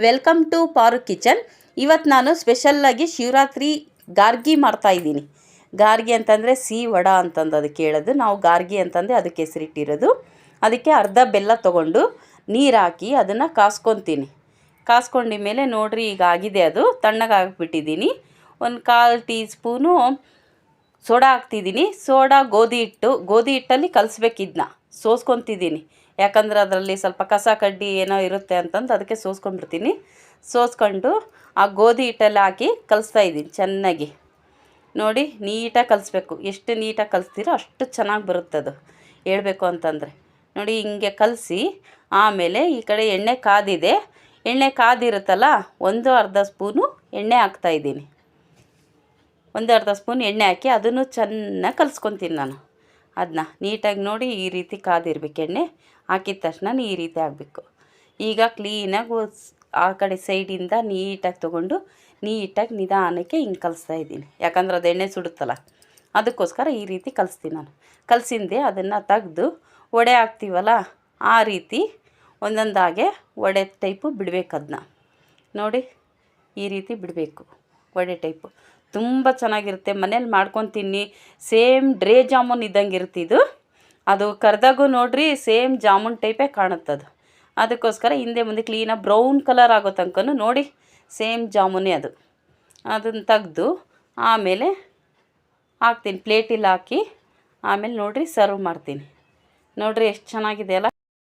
Welcome to ಪಾರು kitchen. ಇವತ್ತು ನಾನು ಸ್ಪೆಷಲ್ಲಾಗಿ ಶಿವರಾತ್ರಿ ಗಾರ್ಗಿ ಮಾಡ್ತಾ ಇದ್ದೀನಿ. ಗಾರ್ಗಿ ಅಂತಂದರೆ ಸಿ ವಡ ಅಂತಂದು ಅದಕ್ಕೆ ಹೇಳೋದು ನಾವು ಗಾರ್ಗಿ ಅಂತಂದರೆ ಅದಕ್ಕೆ ಹೆಸರಿಟ್ಟಿರೋದು. ಅದಕ್ಕೆ ಅರ್ಧ ಬೆಲ್ಲ ತೊಗೊಂಡು ನೀರು ಹಾಕಿ ಅದನ್ನು ಕಾಸ್ಕೊತೀನಿ. ಕಾಸ್ಕೊಂಡಿದ್ಮೇಲೆ ಮೇಲೆ ನೋಡ್ರಿ ಈಗ ಆಗಿದೆ ಅದು. ತಣ್ಣಗಾಗ್ಬಿಟ್ಟಿದ್ದೀನಿ. ಒಂದು ಕಾಲು ಟೀ ಸ್ಪೂನು ಸೋಡಾ ಹಾಕ್ತಿದ್ದೀನಿ. ಸೋಡಾ, ಗೋಧಿ ಹಿಟ್ಟು, ಗೋಧಿ ಹಿಟ್ಟಲ್ಲಿ ಕಲಿಸ್ಬೇಕಿದ್ನ ಸೋಸ್ಕೊತಿದ್ದೀನಿ. ಯಾಕಂದ್ರೆ ಅದರಲ್ಲಿ ಸ್ವಲ್ಪ ಕಸ ಕಡ್ಡಿ ಏನೋ ಇರುತ್ತೆ ಅಂತಂದು ಅದಕ್ಕೆ ಸೋಸ್ಕೊಂಡ್ಬಿಡ್ತೀನಿ. ಸೋಸ್ಕೊಂಡು ಆ ಗೋಧಿ ಹಿಟ್ಟಲ್ಲಿ ಹಾಕಿ ಕಲಿಸ್ತಾ ಇದ್ದೀನಿ ಚೆನ್ನಾಗಿ. ನೋಡಿ, ನೀಟಾಗಿ ಕಲಿಸ್ಬೇಕು. ಎಷ್ಟು ನೀಟಾಗಿ ಕಲಿಸ್ತೀರೋ ಅಷ್ಟು ಚೆನ್ನಾಗಿ ಬರುತ್ತೆ ಅದು. ಹೇಳಬೇಕು ಅಂತಂದರೆ. ನೋಡಿ, ಹಿಂಗೆ ಕಲಸಿ ಆಮೇಲೆ ಈ ಕಡೆ ಎಣ್ಣೆ ಕಾದಿದೆ. ಎಣ್ಣೆ ಕಾದಿರುತ್ತಲ್ಲ, ಒಂದು ಅರ್ಧ ಸ್ಪೂನು ಎಣ್ಣೆ ಹಾಕ್ತಾಯಿದ್ದೀನಿ ಒಂದು ಅರ್ಧ ಸ್ಪೂನ್ ಎಣ್ಣೆ ಹಾಕಿ ಅದನ್ನು ಚೆನ್ನಾಗಿ ಕಲಿಸ್ಕೊತೀನಿ ನಾನು. ಅದನ್ನ ನೀಟಾಗಿ ನೋಡಿ ಈ ರೀತಿ ಕಾದಿರ್ಬೇಕು ಎಣ್ಣೆ. ಹಾಕಿದ ತಕ್ಷಣ ಈ ರೀತಿ ಆಗಬೇಕು ಈಗ ಕ್ಲೀನಾಗಿ ಆ ಕಡೆ ಸೈಡಿಂದ ನೀಟಾಗಿ ತೊಗೊಂಡು ನೀಟಾಗಿ ನಿಧಾನಕ್ಕೆ ಹಿಂಗೆ ಕಲಿಸ್ತಾ ಇದ್ದೀನಿ. ಯಾಕಂದ್ರೆ ಅದು ಎಣ್ಣೆ ಸುಡುತ್ತಲ್ಲ. ಅದಕ್ಕೋಸ್ಕರ ಈ ರೀತಿ ಕಲಿಸ್ತೀನಿ ನಾನು. ಕಲಸಿಂದೆ ಅದನ್ನು ತೆಗೆದು ವಡೆ ಹಾಕ್ತೀವಲ್ಲ, ಆ ರೀತಿ ಒಂದೊಂದಾಗೆ ವಡೆ ಟೈಪು ಬಿಡಬೇಕು ಅದನ್ನ ನೋಡಿ ಈ ರೀತಿ ಬಿಡಬೇಕು ವಡೆ ಟೈಪು. ತುಂಬ ಚೆನ್ನಾಗಿರುತ್ತೆ. ಮನೇಲಿ ಮಾಡ್ಕೊಂಡು ತಿನ್ನಿ ಸೇಮ್ ಡ್ರೇ ಜಾಮೂನ್ ಇದ್ದಂಗೆ ಇರುತ್ತೆ ಇದು. ಅದು ಕರೆದಾಗೂ ನೋಡ್ರಿ ಸೇಮ್ ಜಾಮೂನ್ ಟೈಪೇ ಕಾಣುತ್ತದು. ಅದಕ್ಕೋಸ್ಕರ ಹಿಂದೆ ಮುಂದೆ ಕ್ಲೀನಾಗಿ ಬ್ರೌನ್ ಕಲರ್ ಆಗೋ ತನಕನೂ ನೋಡಿ ಸೇಮ್ ಜಾಮೂನೇ ಅದು. ಅದನ್ನು ತೆಗೆದು ಆಮೇಲೆ ಹಾಕ್ತೀನಿ. ಪ್ಲೇಟಿಲ್ಲಿ ಹಾಕಿ ಆಮೇಲೆ ನೋಡ್ರಿ ಸರ್ವ್ ಮಾಡ್ತೀನಿ. ನೋಡ್ರಿ ಎಷ್ಟು ಚೆನ್ನಾಗಿದೆ ಅಲ್ಲ.